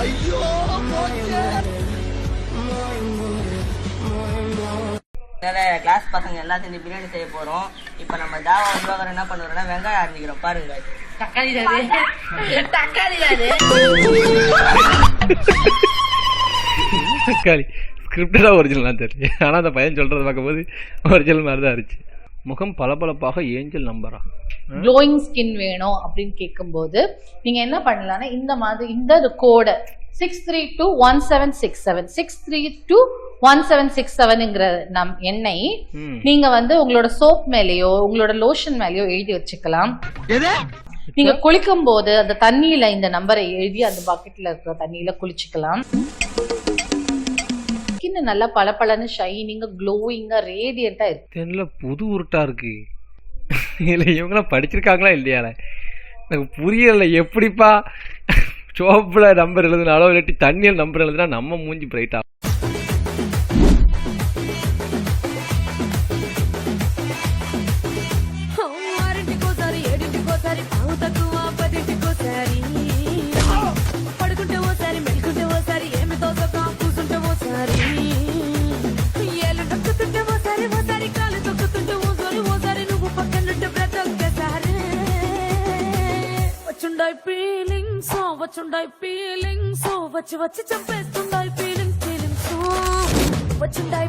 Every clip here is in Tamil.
ஐயோ கிளாஸ் பசங்க எல்லாத்தையும் பிரியாணி செய்ய போறோம். இப்ப நம்ம ஜாவா உருவாக்கிற என்ன பண்ணுறோம்னா வெங்காயம் ஆரம்பிக்கிறோம் பாருங்க. தக்காளி தக்காளி ஸ்கிரிப்டடாக ஒரிஜினலாக தெரியல ஆனா அந்த பையன் சொல்கிறது பார்க்கும்போது ஒரிஜினல் மாதிரி தான் இருந்துச்சு. முகம் பளபளப்பாக ஏஞ்சல் நம்பரா? க்ளோயிங் ஸ்கின் வேணும் அப்படின்னு கேட்கும்போது நீங்க என்ன பண்ணலாம்னா இந்த மாதிரி இந்த கோடை six three two one seven six seven six three two one seven six செவனுங்கிற நம் எண்ணெய். நீங்க வந்து உங்களோட சோப் மேலேயோ உங்களோட லோஷன் மேலேயோ எழுதி வச்சுக்கலாம். நீங்க குளிக்கும் போது அந்த தண்ணியில இந்த நம்பரை எழுதி அந்த பக்கெட்ல இருக்கிற தண்ணியில குளிச்சுக்கலாம். ஸ்கின் நல்லா பளபளன்னு ஷைனிங்கா க்ளோயிங்கா ரேடியண்டா இருக்கு. தெரியல புது உருட்டா இருக்கு. இல்ல இவங்களாம் படிச்சிருக்காங்களா இல்லையால எனக்கு புரியல எப்படிப்பா? சோப்புல நம்பர் எழுதுனாலோ இல்லாட்டி தண்ணியில் நம்பர் எழுதுனா நம்ம மூஞ்சி பிரைட்டா వచ్చుండాయి ఫీలింగ్స్ వచ్చుండాయి ఫీలింగ్స్ వచ్చి వచ్చి చంపేస్తుండాయి ఫీలింగ్స్ ఫీలింగ్స్ వచ్చుండాయి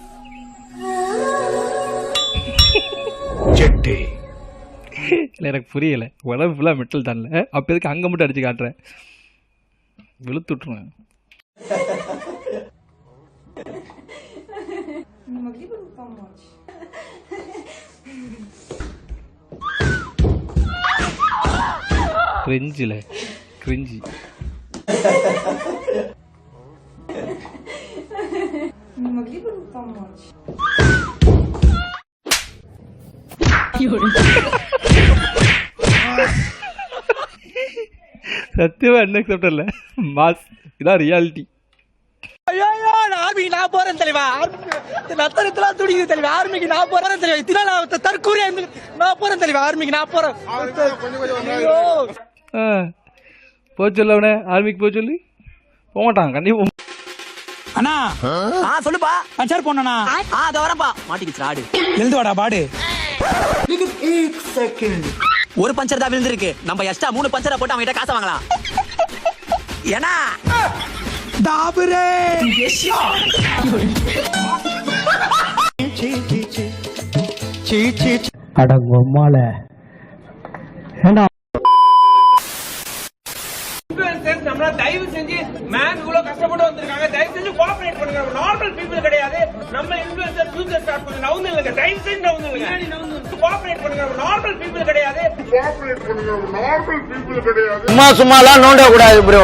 ஜெட்டு இல்லை எனக்கு புரியலை. உடம்பு ஃபுல்லாக மெட்டல் தானல. அப்போ எதுக்கு அங்கே மட்டும் அடித்து காட்டுறேன் வெளுத்துட்ருவேன் கிரிஞ்சில். கிரிஞ்சி. Не могли бы вы помочь? சத்தியமா அன்அக்செப்டபிள் இல்லை மாஸ் இதான் ரியாலிட்டி ஐயோ நான் ஆர்மிக்கு நான் போறேன் தலைவா நத்தனத்தெல்லாம் துடிக்குது தலைவா ஆர்மிக்கு நான் போறேன் தலைவா இத்தனை நான் தற்கூரியா இருந்து நான் போறேன் தலைவா ஆர்மிக்கு நான் போறேன். ஐயோ. ஆ போக சொல்ல அவனே. ஆர்மிக்கு போக சொல்லி. போக மாட்டான் கண்டிப்பாக அண்ணா ஆ சொல்லுப்பா. பஞ்சர் போனண்ணா ஆ. அத வரப்பா மாட்டிக்கிச்சு ஆடு. Look at 8 seconds. ஒரு பஞ்சர் தான் விழுந்திருக்கு. நம்ம எக்ஸ்ட்ரா மூணு பஞ்சரை போட்டு அவங்கிட்ட காசை வாங்கலாம். ஏன்னா? தாபுரே. சீ சீ நம்மள தயவு செஞ்சு மேன் இவ்வளவு கஷ்டப்பட்டு வந்திருக்காங்க. தயவு செஞ்சு கோஆபரேட் பண்ணுங்க. நார்மல் பீப்புள் கிடையாது. நம்ம இன்ஃபுளுசர் ஃபியூச்சர் ஸ்டார்ட் பண்ணுங்க நவுந்து இல்லங்க தயவு செஞ்சு நவுந்து இல்லங்க கோஆபரேட் பண்ணுங்க. நார்மல் பீப்புள் கிடையாது. சும்மா சும்மாலாம் நோண்ட கூடாது ப்ரோ